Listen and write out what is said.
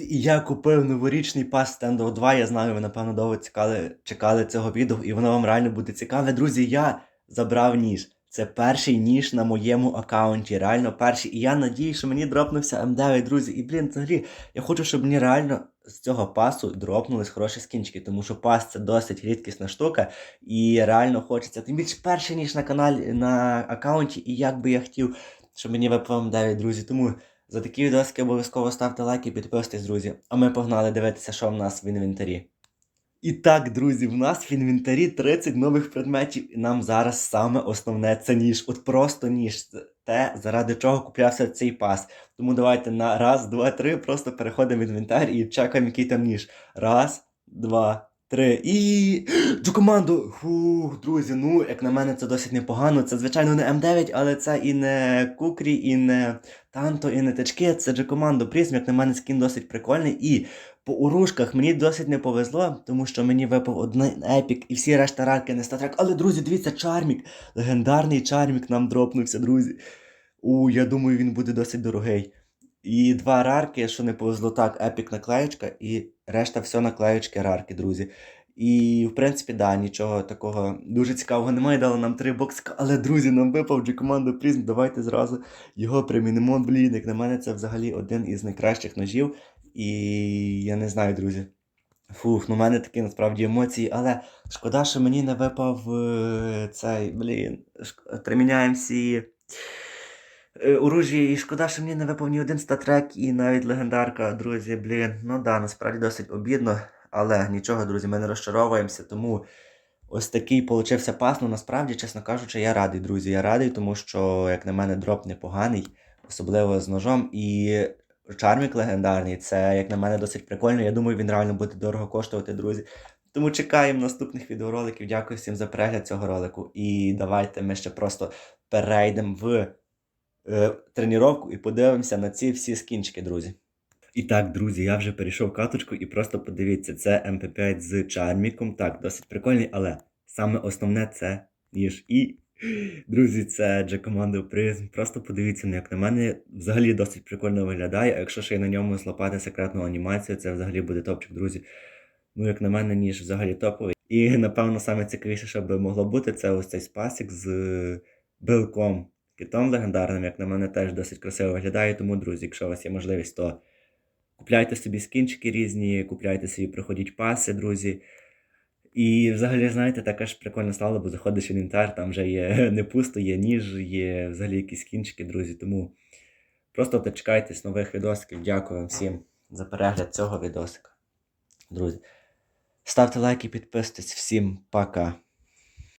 Я купив новорічний пас Standoff 2. Я знаю, ви напевно довго чекали, чекали цього відео, і воно вам реально буде цікаве. Друзі, я забрав ніж. Це перший ніж на моєму аккаунті. Реально перший. І я надію, що мені дропнувся М9, друзі. І блін, взагалі, я хочу, щоб мені реально з цього пасу дропнулись хороші скінчики, тому що пас це досить рідкісна штука. І реально хочеться. Тим більше перший ніж на каналі на аккаунті, і як би я хотів, щоб мені випав М9, друзі. Тому. За такі відоски обов'язково ставте лайки, підписуйтесь, друзі. А ми погнали дивитися, що в нас в інвентарі. І так, друзі, в нас в інвентарі 30 нових предметів, і нам зараз саме основне це ніж. От просто ніж. Те, заради чого куплявся цей пас. Тому давайте на раз, два, три, просто переходимо в інвентар і чекаємо, який там ніж. Раз, два, три. І. Цю команду! Фух, друзі, ну, як на мене, це досить непогано. Це, звичайно, не М9, але це і не Кукрі, і не Танто, і не тачки. Це G-команду Призм, як на мене, скін досить прикольний. І по урушках мені досить не повезло, тому що мені випав один епік і всі решта рарки не статрак. Але, друзі, дивіться, Чармік. Легендарний Чармік нам дропнувся, друзі. У, я думаю, він буде досить дорогий. І два рарки, що не повезло так, епік наклеєчка, і решта все наклеєчки рарки, друзі. І, в принципі, да, нічого такого дуже цікавого немає. Дали нам три боксика. Але, друзі, нам випав G-команду Призм. Давайте зразу його примінимо. Блін, як на мене, це взагалі один із найкращих ножів. І я не знаю, друзі. Фух, ну в мене такі насправді емоції, але шкода, що мені не випав е, цей, блін, приміняємо всі оружі, і шкода, що мені не випав ні один статрек і навіть легендарка, друзі, блін. Ну да, насправді досить обідно, але нічого, друзі, ми не розчаровуємося, тому ось такий получився пас. Ну насправді, чесно кажучи, я радий, друзі. Я радий, тому що, як на мене, дроп непоганий, особливо з ножом. І Чармік легендарний, це, як на мене, досить прикольно. Я думаю, він реально буде дорого коштувати, друзі. Тому чекаємо наступних відеороликів. Дякую всім за перегляд цього ролику. І давайте ми ще просто перейдемо в е, і подивимося на ці всі скінчики, друзі. І так, друзі, я вже перейшов каточку і просто подивіться, це МП5 з чарміком. Так, досить прикольний, але саме основне це ніж. І, друзі, це G-команда Prism. Просто подивіться, ну, як на мене, взагалі досить прикольно виглядає. А якщо ще й на ньому злопати секретну анімацію, це взагалі буде топчик, друзі. Ну, як на мене, ніж взагалі топовий. І, напевно, саме цікавіше, що би могло бути, це ось цей спасик з билком. Китом легендарним, як на мене, теж досить красиво виглядає. Тому, друзі, якщо у вас є можливість, то купляйте собі скінчики різні, купляйте собі, проходіть паси, друзі. І взагалі, знаєте, таке ж прикольно стало, бо заходиш в інвентар, там вже є не пусто, є ніж, є взагалі якісь скінчики, друзі. Тому просто дочекайтесь нових відосиків. Дякую всім за перегляд цього відосика. Друзі. Ставте лайки, підписуйтесь. Всім пока.